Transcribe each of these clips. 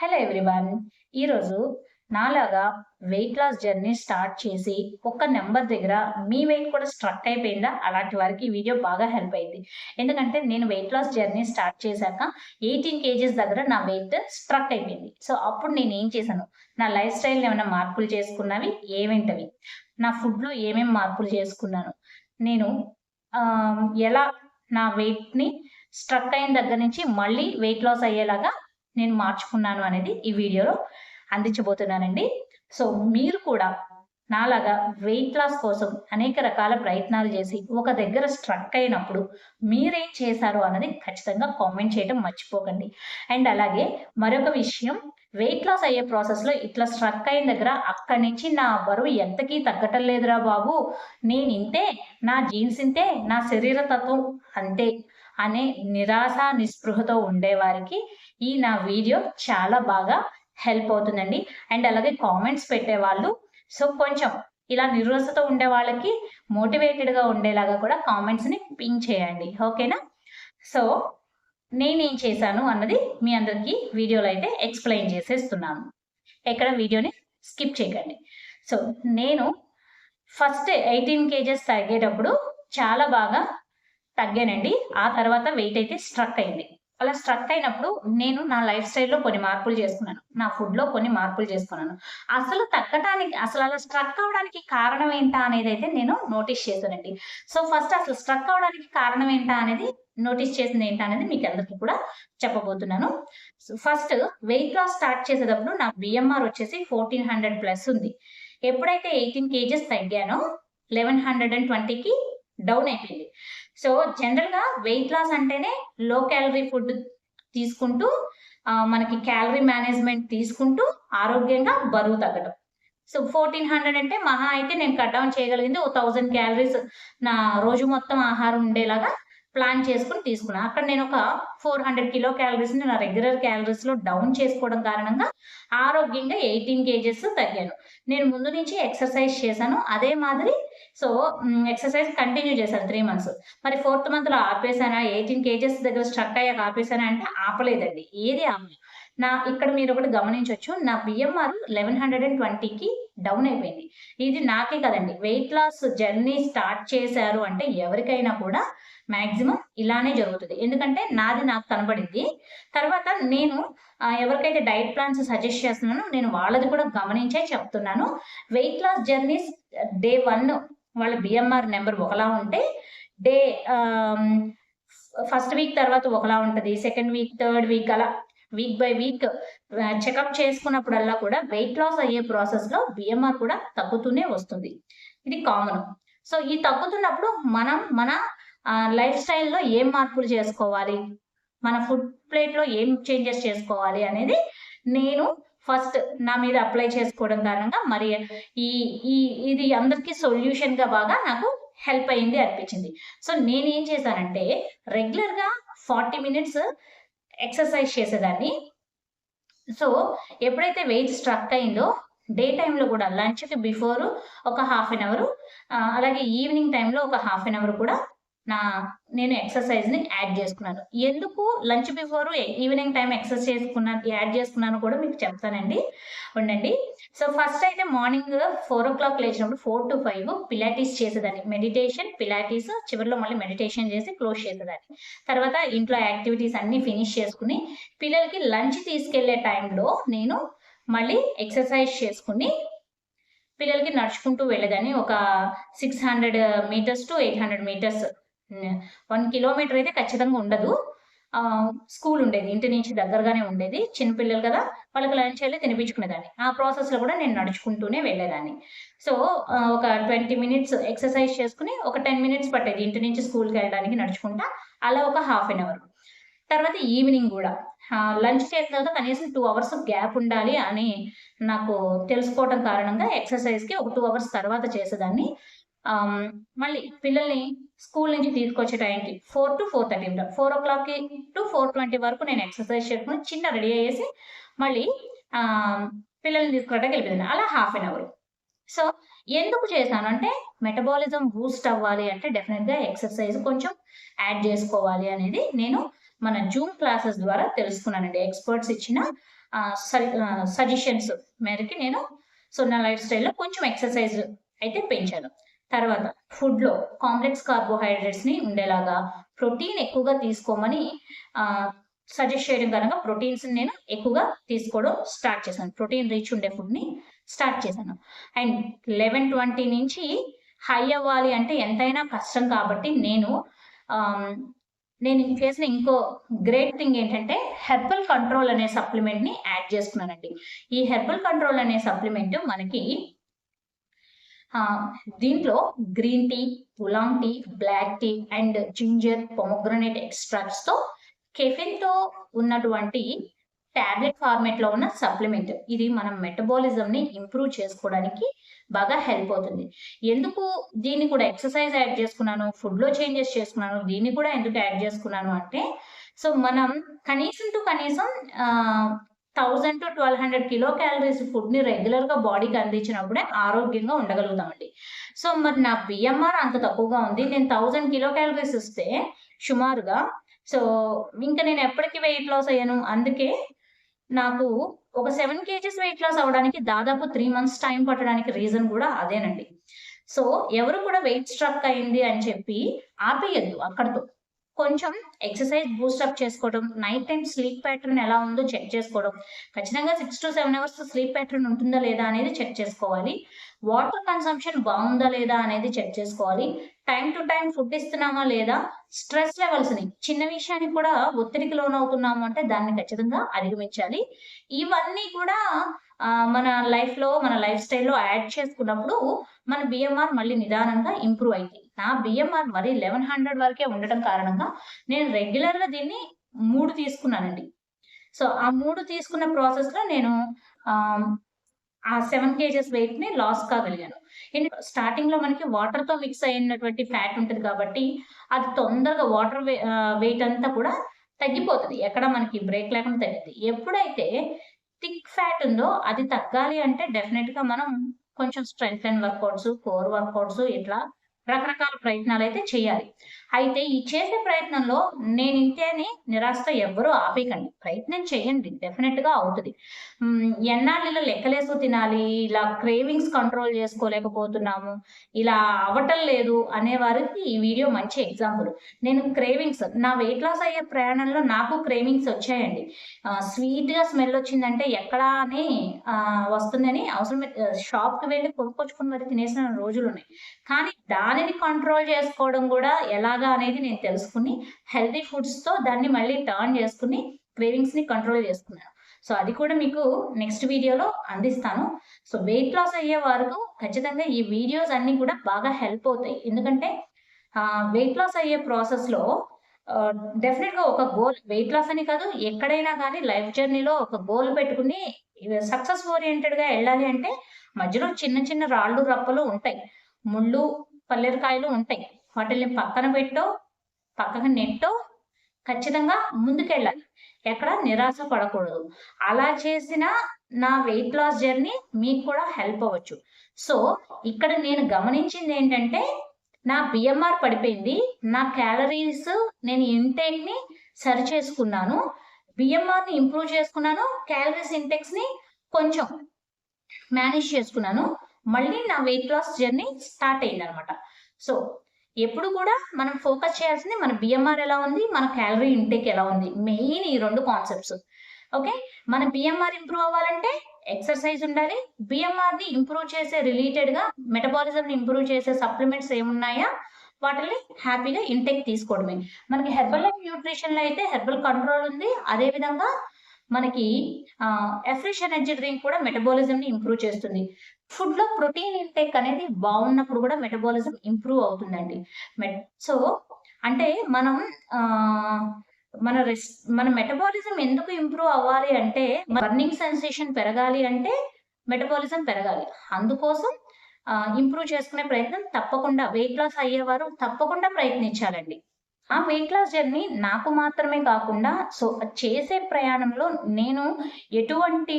Hello everyone ఈరోజు నాలాగా wait loss journey start చేసి ఒక్క నెంబర్ దగ్గర మీ వెయిట్ కూడా స్ట్రక్ అయిపోయిందా? అలాంటి వారికి ఈ వీడియో బాగా హెల్ప్ అయింది. ఎందుకంటే నేను వెయిట్ లాస్ జర్నీ స్టార్ట్ చేశాక ఎయిటీన్ కేజీస్ దగ్గర నా వెయిట్ స్ట్రక్ అయిపోయింది. సో అప్పుడు నేను ఏం చేశాను? నా లైఫ్ స్టైల్ ఏమైనా మార్పులు చేసుకున్నవి? ఏమేంటవి నా ఫుడ్లో ఏమేమి మార్పులు చేసుకున్నాను? నేను ఎలా నా వెయిట్ని స్ట్రక్ అయిన దగ్గర నుంచి మళ్ళీ వెయిట్ లాస్ అయ్యేలాగా నేను మార్చుకున్నాను అనేది ఈ వీడియోలో అందించబోతున్నానండి. సో మీరు కూడా నాలాగా వెయిట్ లాస్ కోసం అనేక రకాల ప్రయత్నాలు చేసి ఒక దగ్గర స్ట్రక్ అయినప్పుడు మీరేం చేశారు అన్నది ఖచ్చితంగా కామెంట్ చేయడం మర్చిపోకండి. అండ్ అలాగే మరొక విషయం వెయిట్ లాస్ అయ్యే ప్రాసెస్లో ఇట్లా స్ట్రక్ అయిన దగ్గర అక్కడి నుంచి నా బరువు ఎంతకీ తగ్గటం లేదురా బాబు. నేను ఇంతే నా జీన్స్ ఇంతే నా శరీర తత్వం అంతే. అనే నిరాశ నిస్పృహతో ఉండేవారికి ఈ నా వీడియో చాలా బాగా హెల్ప్ అవుతుందండి. అండ్ అలాగే కామెంట్స్ పెట్టేవాళ్ళు సో కొంచెం ఇలా నిరాశతో ఉండే వాళ్ళకి మోటివేటెడ్గా ఉండేలాగా కూడా కామెంట్స్ని పింక్ చేయండి. ఓకేనా? సో నేనేం చేశాను అన్నది మీ అందరికీ వీడియోలో అయితే ఎక్స్ప్లెయిన్ చేసేస్తున్నాను. ఎక్కడ వీడియోని స్కిప్ చేయకండి. సో నేను ఫస్ట్ ఎయిటీన్ కేజెస్ తగ్గేటప్పుడు చాలా బాగా తగ్గానండి. ఆ తర్వాత వెయిట్ అయితే స్ట్రక్ అయింది. అలా స్ట్రక్ అయినప్పుడు నేను నా లైఫ్ స్టైల్లో కొన్ని మార్పులు చేసుకున్నాను. నా ఫుడ్లో కొన్ని మార్పులు చేసుకున్నాను. అసలు తగ్గటానికి అసలు అలా స్ట్రక్ అవడానికి కారణం ఏంటా అనేది అయితే నేను నోటీస్ చేశానండి. సో ఫస్ట్ అసలు స్ట్రక్ అవడానికి కారణం ఏంటా అనేది నోటీస్ చేసింది ఏంటా అనేది మీకు అందరికీ కూడా చెప్పబోతున్నాను. ఫస్ట్ వెయిట్ లాస్ స్టార్ట్ చేసేటప్పుడు నా బిఎంఆర్ వచ్చేసి ఫోర్టీన్ హండ్రెడ్ ప్లస్ ఉంది. ఎప్పుడైతే ఎయిటీన్ కేజెస్ తగ్గానో లెవెన్ హండ్రెడ్ అండ్ ట్వంటీకి డౌన్ అయిపోయింది. సో జనరల్గా వెయిట్ లాస్ అంటేనే లో క్యాలరీ ఫుడ్ తీసుకుంటూ మనకి క్యాలరీ మేనేజ్మెంట్ తీసుకుంటూ ఆరోగ్యంగా బరువు తగ్గడం సో ఫోర్టీన్ హండ్రెడ్ అంటే మహా అయితే నేను కట్ డౌన్ చేయగలిగింది ఓ థౌజండ్ క్యాలరీస్ నా రోజు మొత్తం ఆహారం ఉండేలాగా ప్లాన్ చేసుకుని తీసుకున్నాను అక్కడ నేను ఒక ఫోర్ హండ్రెడ్ కిలో క్యాలరీస్ని నా రెగ్యులర్ క్యాలరీస్లో డౌన్ చేసుకోవడం కారణంగా ఆరోగ్యంగా ఎయిటీన్ కేజెస్ తగ్గాను. నేను ముందు నుంచి ఎక్సర్సైజ్ చేశాను. అదే మాదిరి సో ఎక్సర్సైజ్ కంటిన్యూ చేశాను త్రీ మంత్స్. మరి ఫోర్త్ మంత్లో ఆపేసానా ఎయిటీన్ కేజెస్ దగ్గర స్ట్రక్ అయ్యాక ఆపేసానా అంటే ఆపలేదండి. ఏది ఆపలేదు. నా ఇక్కడ మీరు ఒకటి గమనించవచ్చు నా బిఎంఆర్ లెవెన్ హండ్రెడ్ అండ్ ట్వంటీకి డౌన్ అయిపోయింది. ఇది నాకే కదండి. వెయిట్ లాస్ జర్నీ స్టార్ట్ చేశారు అంటే ఎవరికైనా కూడా మ్యాక్సిమం ఇలానే జరుగుతుంది. ఎందుకంటే నాది నాకు కనబడింది. తర్వాత నేను ఎవరికైతే డైట్ ప్లాన్స్ సజెస్ట్ చేస్తున్నానో నేను వాళ్ళది కూడా గమనించే చెప్తున్నాను. Weight loss journeys day one వాళ్ళ బిఎంఆర్ నెంబర్ ఒకలా ఉంటే డే ఫస్ట్ వీక్ తర్వాత ఒకలా ఉంటుంది. సెకండ్ వీక్ థర్డ్ వీక్ అలా వీక్ బై వీక్ చెకప్ చేసుకున్నప్పుడల్లా కూడా వెయిట్ లాస్ అయ్యే ప్రాసెస్లో బిఎంఆర్ కూడా తగ్గుతూనే వస్తుంది. ఇది కామన్ సో ఈ తగ్గుతున్నప్పుడు మనం మన లైఫ్ స్టైల్లో ఏం మార్పులు చేసుకోవాలి? మన ఫుడ్ ప్లేట్లో ఏం చేంజెస్ చేసుకోవాలి అనేది నేను ఫస్ట్ నా మీద అప్లై చేసుకోవడం కారణంగా మరి ఈ ఈ ఇది అందరికీ సొల్యూషన్గా బాగా నాకు హెల్ప్ అయింది అనిపించింది. సో నేనేం చేశానంటే రెగ్యులర్గా ఫార్టీ మినిట్స్ ఎక్సర్సైజ్ చేసేదాన్ని. సో ఎప్పుడైతే వెయిట్ స్ట్రక్ అయిందో డే టైంలో కూడా లంచ్కి బిఫోర్ ఒక హాఫ్ అన్ అవర్ అలాగే ఈవినింగ్ టైంలో ఒక హాఫ్ అన్ అవర్ కూడా నా నేను ఎక్సర్సైజ్ని యాడ్ చేసుకున్నాను. ఎందుకు? Lunch before evening time exercise చేసుకున్నాను యాడ్ చేసుకున్నాను కూడా మీకు చెప్తానండి. ఉండండి. సో ఫస్ట్ అయితే మార్నింగ్ ఫోర్ ఓ క్లాక్ లేచినప్పుడు ఫోర్ టు ఫైవ్ పిలాటిస్ చేసేదాన్ని. మెడిటేషన్ పిలాటిస్ చివరిలో మళ్ళీ మెడిటేషన్ చేసి క్లోజ్ చేసేదాన్ని. తర్వాత ఇంట్లో యాక్టివిటీస్ అన్నీ ఫినిష్ చేసుకుని పిల్లలకి లంచ్ తీసుకెళ్ళే టైంలో నేను మళ్ళీ ఎక్సర్సైజ్ చేసుకుని పిల్లలకి నడుచుకుంటూ వెళ్ళేదాన్ని. ఒక six hundred metres to eight hundred metres one kilometre అయితే ఖచ్చితంగా ఉండదు. ఆ, స్కూల్ ఉండేది ఇంటి నుంచి దగ్గరగానే ఉండేది. చిన్నపిల్లలు కదా వాళ్ళకి లంచ్ వెళ్ళి తినిపించుకునేదాన్ని. ఆ ప్రాసెస్లో కూడా నేను నడుచుకుంటూనే వెళ్ళేదాన్ని. సో ఒక ట్వంటీ మినిట్స్ ఎక్సర్సైజ్ చేసుకుని ఒక టెన్ మినిట్స్ పట్టేది. ఇంటి నుంచి స్కూల్కి వెళ్ళడానికి నడుచుకుంటా అలా ఒక హాఫ్ అన్ అవర్. తర్వాత ఈవినింగ్ కూడా. లంచ్ చేసిన తర్వాత కనీసం టూ అవర్స్ గ్యాప్ ఉండాలి అని నాకు తెలుసుకోవడం కారణంగా ఎక్సర్సైజ్కి ఒక టూ అవర్స్ తర్వాత చేసేదాన్ని. మళ్ళీ పిల్లల్ని స్కూల్ నుంచి తీసుకొచ్చే టైంకి four to four thirty four ఓ క్లాక్కి టు ఫోర్ ట్వంటీ వరకు నేను ఎక్సర్సైజ్ చేసుకుని చిన్న రెడీ అయ్యేసి మళ్ళీ పిల్లల్ని తీసుకురావడానికి వెళ్ళిపోయింది అలా హాఫ్ అన్ అవర్. సో ఎందుకు చేశాను అంటే మెటబాలిజం బూస్ట్ అవ్వాలి అంటే డెఫినెట్గా ఎక్సర్సైజ్ కొంచెం యాడ్ చేసుకోవాలి అనేది నేను మన జూమ్ క్లాసెస్ ద్వారా తెలుసుకున్నానండి. ఎక్స్పర్ట్స్ ఇచ్చిన సజెషన్స్ మేరకి నేను సో నా లైఫ్ స్టైల్లో కొంచెం ఎక్సర్సైజ్ అయితే పెంచాను. తర్వాత ఫుడ్లో కాంప్లెక్స్ కార్బోహైడ్రేట్స్ని ఉండేలాగా ప్రోటీన్ ఎక్కువగా తీసుకోమని సజెస్ట్ చేయడం కనుక ప్రోటీన్స్ నేను ఎక్కువగా తీసుకోవడం స్టార్ట్ చేశాను. ప్రోటీన్ రీచ్ ఉండే ఫుడ్ని స్టార్ట్ చేశాను. అండ్ లెవెన్ ట్వంటీ నుంచి హై అవ్వాలి అంటే ఎంతైనా కష్టం కాబట్టి నేను నేను చేసిన ఇంకో గ్రేట్ థింగ్ ఏంటంటే హెర్బల్ కంట్రోల్ అనే సప్లిమెంట్ని యాడ్ చేసుకున్నానండి. ఈ హెర్బల్ కంట్రోల్ అనే సప్లిమెంట్ మనకి దీంట్లో green tea oolong tea black tea and ginger pomegranate ఎక్స్ట్రాక్ట్స్తో కెఫిన్తో ఉన్నటువంటి టాబ్లెట్ ఫార్మేట్లో ఉన్న సప్లిమెంట్ ఇది మనం మెటబాలిజం ని ఇంప్రూవ్ చేసుకోవడానికి బాగా హెల్ప్ అవుతుంది. ఎందుకు దీన్ని కూడా ఎక్సర్సైజ్ యాడ్ చేసుకున్నాను ఫుడ్లో చేంజెస్ చేసుకున్నాను దీన్ని కూడా ఎందుకు యాడ్ చేసుకున్నాను అంటే సో మనం కనీసం టు కనీసం thousand two twelve hundred kilo calories ఫుడ్ని రెగ్యులర్గా బాడీకి అందించినప్పుడే ఆరోగ్యంగా ఉండగలుగుతామండి. సో మరి నా బిఎంఆర్ అంత తక్కువగా ఉంది. నేను థౌజండ్ కిలో క్యాలరీస్ ఇస్తే సుమారుగా సో ఇంకా నేను ఎప్పటికి వెయిట్ లాస్ అయ్యాను? అందుకే నాకు ఒక సెవెన్ కేజీస్ వెయిట్ లాస్ అవ్వడానికి దాదాపు త్రీ మంత్స్ టైం పట్టడానికి రీజన్ కూడా అదేనండి. సో ఎవరు కూడా వెయిట్ స్ట్రక్ అయింది అని చెప్పి ఆపేయద్దు అక్కడతో. కొంచెం ఎక్సర్సైజ్ బూస్టప్ చేసుకోవడం నైట్ టైం స్లీప్ ప్యాటర్న్ ఎలా ఉందో చెక్ చేసుకోవడం. ఖచ్చితంగా six to seven hours sleep pattern ఉంటుందా లేదా అనేది చెక్ చేసుకోవాలి. వాటర్ కన్సంప్షన్ బాగుందా లేదా అనేది చెక్ చేసుకోవాలి. టైం టు టైం ఫుడ్ ఇస్తున్నామా లేదా? స్ట్రెస్ లెవెల్స్ని చిన్న విషయానికి కూడా ఒత్తిడికి లోనవుతున్నాము అంటే దాన్ని ఖచ్చితంగా అధిగమించాలి. ఇవన్నీ కూడా మన లైఫ్లో మన లైఫ్ స్టైల్లో యాడ్ చేసుకున్నప్పుడు మన బిఎంఆర్ మళ్ళీ నిదానంగా ఇంప్రూవ్ అయింది. నా బిఎంఆర్ మరి లెవెన్ హండ్రెడ్ వరకే ఉండటం కారణంగా నేను రెగ్యులర్గా దీన్ని మూడు తీసుకున్నానండి. సో ఆ మూడు తీసుకున్న ప్రాసెస్లో నేను ఆ, సెవెన్ కేజెస్ వెయిట్ని లాస్ కాగలిగాను. స్టార్టింగ్లో మనకి వాటర్తో మిక్స్ అయినటువంటి ఫ్యాట్ ఉంటుంది కాబట్టి అది తొందరగా వాటర్ వెయిట్ అంతా కూడా తగ్గిపోతుంది. ఎక్కడ మనకి బ్రేక్ లేకుండా తగ్గింది ఎప్పుడైతే థిక్ ఫ్యాట్ ఉందో అది తగ్గాలి అంటే డెఫినెట్గా మనం కొంచెం strength and workouts core workouts ఇట్లా రకరకాల ప్రయత్నాలు అయితే చేయాలి. అయితే ఈ చేసే ప్రయత్నంలో నేను ఇంతే అని నిరాశతో ఎవ్వరూ ఆపేయకండి. ప్రయత్నం చేయండి. డెఫినెట్గా అవుతుంది ఎన్నాళ్ళు లెక్కలేసు తినాలి ఇలా క్రేవింగ్స్ కంట్రోల్ చేసుకోలేకపోతున్నాము ఇలా అవటం లేదు అనే వారికి ఈ వీడియో మంచి ఎగ్జాంపుల్. నేను క్రేవింగ్స్ నా వెయిట్ లాస్ అయ్యే ప్రయాణంలో నాకు క్రేవింగ్స్ వచ్చాయండి. స్వీట్గా స్మెల్ వచ్చిందంటే ఎక్కడా అని వస్తుందని అవసరం షాప్కి వెళ్ళి కొనుక్కొచ్చుకుని మరి తినేసిన రోజులు ఉన్నాయి కానీ దా దానిని కంట్రోల్ చేసుకోవడం కూడా ఎలాగా అనేది నేను తెలుసుకుని హెల్తీ ఫుడ్స్తో దాన్ని మళ్ళీ టర్న్ చేసుకుని క్రేవింగ్స్ని కంట్రోల్ చేసుకున్నాను. సో అది కూడా మీకు నెక్స్ట్ వీడియోలో అందిస్తాను. సో వెయిట్ లాస్ అయ్యే వరకు ఖచ్చితంగా ఈ వీడియోస్ అన్నీ కూడా బాగా హెల్ప్ అవుతాయి. ఎందుకంటే వెయిట్ లాస్ అయ్యే ప్రాసెస్లో డెఫినెట్గా ఒక గోల్ వెయిట్ లాస్ అని కాదు ఎక్కడైనా కానీ లైఫ్ జర్నీలో ఒక గోల్ పెట్టుకుని సక్సెస్ ఓరియంటెడ్గా వెళ్ళాలి అంటే మధ్యలో చిన్న చిన్న రాళ్ళు రప్పలు ఉంటాయి. ముళ్ళు పల్లెరకాయలు ఉంటాయి. వాటిని పక్కన పెట్టో పక్కన నెట్టో ఖచ్చితంగా ముందుకెళ్ళాలి. ఎక్కడ నిరాశ పడకూడదు. అలా చేసిన నా వెయిట్ లాస్ జర్నీ మీకు కూడా హెల్ప్ అవ్వచ్చు. సో ఇక్కడ నేను గమనించింది ఏంటంటే నా బిఎంఆర్ పడిపోయింది. నా క్యాలరీస్ నేను ఇంటేక్ని సరి చేసుకున్నాను. బిఎంఆర్ని ఇంప్రూవ్ చేసుకున్నాను. క్యాలరీస్ ఇంటెక్స్ని కొంచెం మేనేజ్ చేసుకున్నాను. మళ్ళీ నా వెయిట్ లాస్ జర్నీ స్టార్ట్ అయింది అనమాట సో ఎప్పుడు కూడా మనం ఫోకస్ చేయాల్సింది మన బిఎంఆర్ ఎలా ఉంది మన క్యాలరీ ఇంటేక్ ఎలా ఉంది. మెయిన్ ఈ రెండు కాన్సెప్ట్స్ ఓకే మన బిఎంఆర్ ఇంప్రూవ్ అవ్వాలంటే ఎక్సర్సైజ్ ఉండాలి. బిఎంఆర్ని ఇంప్రూవ్ చేసే రిలేటెడ్గా మెటబాలిజం ని ఇంప్రూవ్ చేసే సప్లిమెంట్స్ ఏమున్నాయా? వాటిని హ్యాపీగా ఇంటేక్ తీసుకోవడమే. మనకి హెర్బల్ న్యూట్రిషన్లో న్యూట్రిషన్లో అయితే హెర్బల్ కంట్రోల్ ఉంది. అదే విధంగా మనకి ఎఫ్రెష్ ఎనర్జీ డ్రింక్ కూడా మెటబాలిజం ని ఇంప్రూవ్ చేస్తుంది. ఫుడ్లో ప్రోటీన్ ఇంటేక్ అనేది బాగున్నప్పుడు కూడా మెటబాలిజం ఇంప్రూవ్ అవుతుందండి. సో అంటే మనం ఆ మన రెస్ మన మెటబాలిజం ఎందుకు ఇంప్రూవ్ అవ్వాలి అంటే బర్నింగ్ సెన్సేషన్ పెరగాలి అంటే మెటబాలిజం పెరగాలి. అందుకోసం ఇంప్రూవ్ చేసుకునే ప్రయత్నం తప్పకుండా వెయిట్ లాస్ అయ్యేవారు తప్పకుండా ప్రయత్నించాలండి. ఆ వెయిట్ లాస్ జర్నీ నాకు మాత్రమే కాకుండా సో చేసే ప్రయాణంలో నేను ఎటువంటి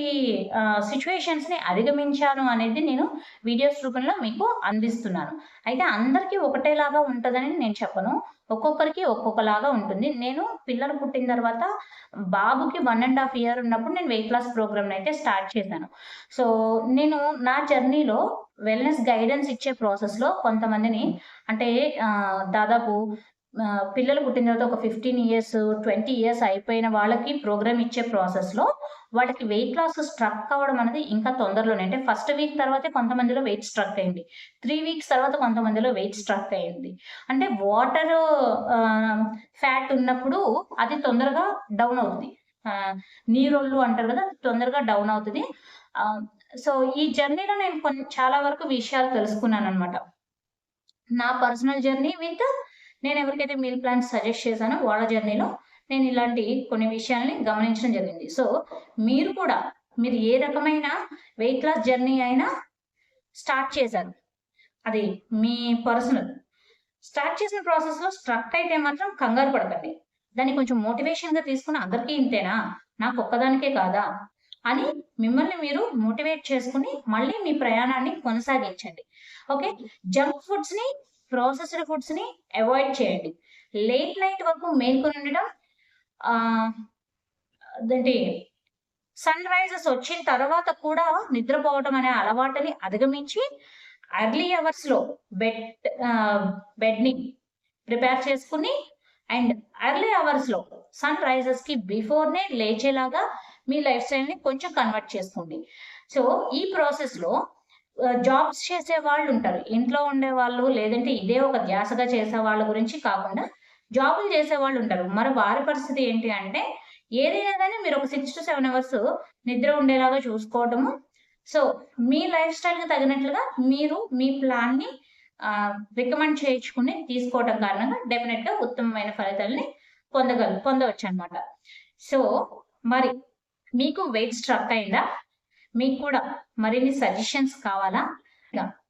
సిచ్యువేషన్స్ని అధిగమించాను అనేది నేను వీడియోస్ రూపంలో మీకు అందిస్తున్నాను. అయితే అందరికీ ఒకటేలాగా ఉంటుందని నేను చెప్పను. ఒక్కొక్కరికి ఒక్కొక్కలాగా ఉంటుంది. నేను పిల్లలు పుట్టిన తర్వాత బాబుకి వన్ అండ్ హాఫ్ ఇయర్ ఉన్నప్పుడు నేను వెయిట్ లాస్ ప్రోగ్రామ్ని అయితే స్టార్ట్ చేశాను. సో నేను నా జర్నీలో వెల్నెస్ గైడెన్స్ ఇచ్చే ప్రాసెస్లో కొంతమందిని అంటే దాదాపు పిల్లలు పుట్టిన తర్వాత ఒక ఫిఫ్టీన్ ఇయర్స్ ట్వంటీ ఇయర్స్ అయిపోయిన వాళ్ళకి ప్రోగ్రామ్ ఇచ్చే ప్రాసెస్లో వాళ్ళకి వెయిట్ లాస్ స్ట్రక్ అవ్వడం అనేది ఇంకా తొందరలోనే. అంటే ఫస్ట్ వీక్ తర్వాతే కొంతమందిలో వెయిట్ స్ట్రక్ అయింది. త్రీ వీక్స్ తర్వాత కొంతమందిలో వెయిట్ స్ట్రక్ అయింది. అంటే వాటర్ ఫ్యాట్ ఉన్నప్పుడు అది తొందరగా డౌన్ అవుతుంది నీరొళ్ళు అంటారు కదా అది తొందరగా డౌన్ అవుతుంది. సో ఈ జర్నీలో నేను కొన్ని చాలా వరకు విషయాలు తెలుసుకున్నాను అనమాట నా పర్సనల్ జర్నీ విత్ నేను ఎవరికైతే మీల్ ప్లాన్ సజెస్ట్ చేశానో వాళ్ళ జర్నీలో నేను ఇలాంటి కొన్ని విషయాల్ని గమనించడం జరిగింది. సో మీరు కూడా మీరు ఏ రకమైన వెయిట్ లాస్ జర్నీ అయినా స్టార్ట్ చేశారు. అది మీ పర్సనల్ స్టార్ట్ చేసిన ప్రాసెస్లో స్ట్రక్ అయితే మాత్రం కంగారు పడకండి. దాన్ని కొంచెం మోటివేషన్గా తీసుకుని అందరికీ ఇంతేనా? నాకు ఒక్కదానికే కాదా? అని మిమ్మల్ని మీరు మోటివేట్ చేసుకుని మళ్ళీ మీ ప్రయాణాన్ని కొనసాగించండి. ఓకే జంక్ ఫుడ్స్ని ప్రాసెస్డ్ ఫుడ్స్ని అవాయిడ్ చేయండి. లేట్ నైట్ వరకు మేల్కొని ఉండడం అదేంటి సన్ రైజెస్ వచ్చిన తర్వాత కూడా నిద్రపోవటం అనే అలవాటుని అధిగమించి అర్లీ అవర్స్లో బెడ్ బెడ్ని ప్రిపేర్ చేసుకుని అండ్ అర్లీ అవర్స్లో సన్ రైజెస్కి బిఫోర్ నే లేచేలాగా మీ లైఫ్ స్టైల్ని కొంచెం కన్వర్ట్ చేసుకోండి. సో ఈ ప్రాసెస్లో జాబ్స్ చేసే వాళ్ళు ఉంటారు. ఇంట్లో ఉండే వాళ్ళు లేదంటే ఇదే ఒక ధ్యాసగా చేసే వాళ్ళ గురించి కాకుండా జాబులు చేసే వాళ్ళు ఉంటారు. మరి వారి పరిస్థితి ఏంటి అంటే ఏదైనా కానీ మీరు ఒక సిక్స్ టు సెవెన్ అవర్స్ నిద్ర ఉండేలాగా చూసుకోవటము. సో మీ లైఫ్ స్టైల్కి తగినట్లుగా మీరు మీ ప్లాన్ని రికమెండ్ చేయించుకుని తీసుకోవడం కారణంగా డెఫినెట్గా ఉత్తమమైన ఫలితాలని పొందగల పొందవచ్చు అనమాట సో మరి మీకు వెయిట్ స్ట్రక్ అయిందా? మీకు కూడా మరిన్ని సజెషన్స్ కావాలా?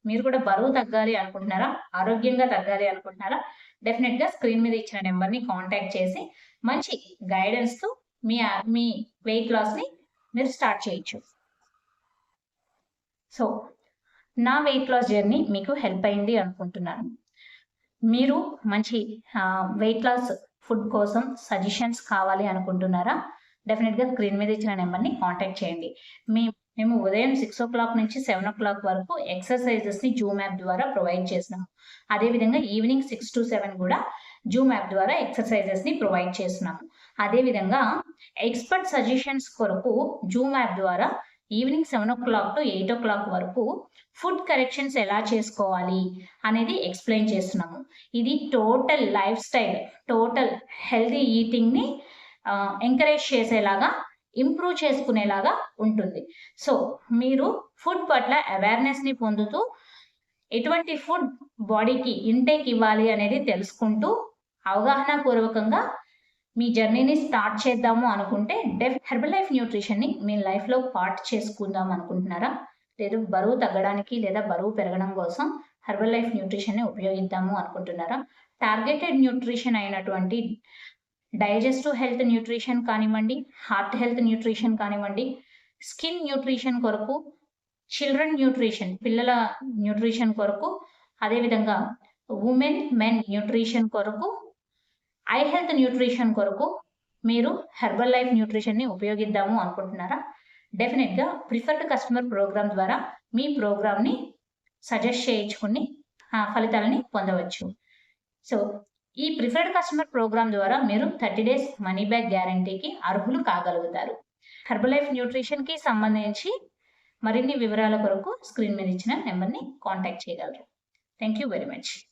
మీరు కూడా బరువు తగ్గాలి అనుకుంటున్నారా? ఆరోగ్యంగా తగ్గాలి అనుకుంటున్నారా? డెఫినెట్గా స్క్రీన్ మీద ఇచ్చిన నెంబర్ని కాంటాక్ట్ చేసి మంచి గైడెన్స్తో మీ మీ వెయిట్ లాస్ని మీరు స్టార్ట్ చేయొచ్చు. సో నా వెయిట్ లాస్ జర్నీ మీకు హెల్ప్ అయింది అనుకుంటున్నాను. మీరు మంచి వెయిట్ లాస్ ఫుడ్ కోసం సజెషన్స్ కావాలి అనుకుంటున్నారా? డెఫినెట్గా స్క్రీన్ మీద ఇచ్చిన నెంబర్ని కాంటాక్ట్ చేయండి. మీ మేము ఉదయం సిక్స్ ఓ క్లాక్ నుంచి సెవెన్ ఓ క్లాక్ వరకు ఎక్సర్సైజెస్ని జూమ్ యాప్ ద్వారా ప్రొవైడ్ చేస్తున్నాము. అదేవిధంగా ఈవినింగ్ సిక్స్ టు సెవెన్ కూడా జూమ్ యాప్ ద్వారా ఎక్సర్సైజెస్ని ప్రొవైడ్ చేస్తున్నాము. అదేవిధంగా ఎక్స్పర్ట్ సజెషన్స్ కొరకు జూమ్ యాప్ ద్వారా evening seven o'clock to eight o'clock వరకు ఫుడ్ కరెక్షన్స్ ఎలా చేసుకోవాలి అనేది ఎక్స్ప్లెయిన్ చేస్తున్నాము. ఇది total lifestyle total healthy ఈటింగ్ని ఎంకరేజ్ చేసేలాగా ఇంప్రూవ్ చేసుకునేలాగా ఉంటుంది. సో మీరు ఫుడ్ పట్ల అవేర్నెస్ని పొందుతూ ఎటువంటి ఫుడ్ బాడీకి ఇంటేక్ ఇవ్వాలి అనేది తెలుసుకుంటూ అవగాహన పూర్వకంగా మీ జర్నీని స్టార్ట్ చేద్దాము అనుకుంటే డెఫ్ హెర్బల్ లైఫ్ న్యూట్రిషన్ని మీ లైఫ్లో పార్ట్ చేసుకుందాం అనుకుంటున్నారా? లేదు బరువు తగ్గడానికి లేదా బరువు పెరగడం కోసం హెర్బల్ లైఫ్ న్యూట్రిషన్ని ఉపయోగిద్దాము అనుకుంటున్నారా? టార్గెటెడ్ న్యూట్రిషన్ అయినటువంటి డైజెస్టివ్ హెల్త్ న్యూట్రిషన్ కానివ్వండి హార్ట్ హెల్త్ న్యూట్రిషన్ కానివ్వండి స్కిన్ న్యూట్రిషన్ కొరకు చిల్డ్రన్ న్యూట్రిషన్ పిల్లల న్యూట్రిషన్ కొరకు అదేవిధంగా ఉమెన్ మెన్ న్యూట్రిషన్ కొరకు ఐ హెల్త్ న్యూట్రిషన్ కొరకు మీరు హెర్బల్ లైఫ్ న్యూట్రిషన్ని ఉపయోగిద్దాము అనుకుంటున్నారా? డెఫినెట్గా ప్రిఫర్డ్ కస్టమర్ ప్రోగ్రామ్ ద్వారా మీ ప్రోగ్రామ్ని సజెస్ట్ చేయించుకుని ఫలితాలని పొందవచ్చు. సో ఈ ప్రిఫర్డ్ కస్టమర్ ప్రోగ్రామ్ ద్వారా మీరు థర్టీ డేస్ మనీ బ్యాక్ గ్యారంటీకి అర్హులు కాగలుగుతారు. హెర్బలైఫ్ లైఫ్ న్యూట్రిషన్కి సంబంధించి మరిన్ని వివరాల కొరకు స్క్రీన్ మీద ఇచ్చిన నెంబర్ని కాంటాక్ట్ చేయగలరు. Thank you very much.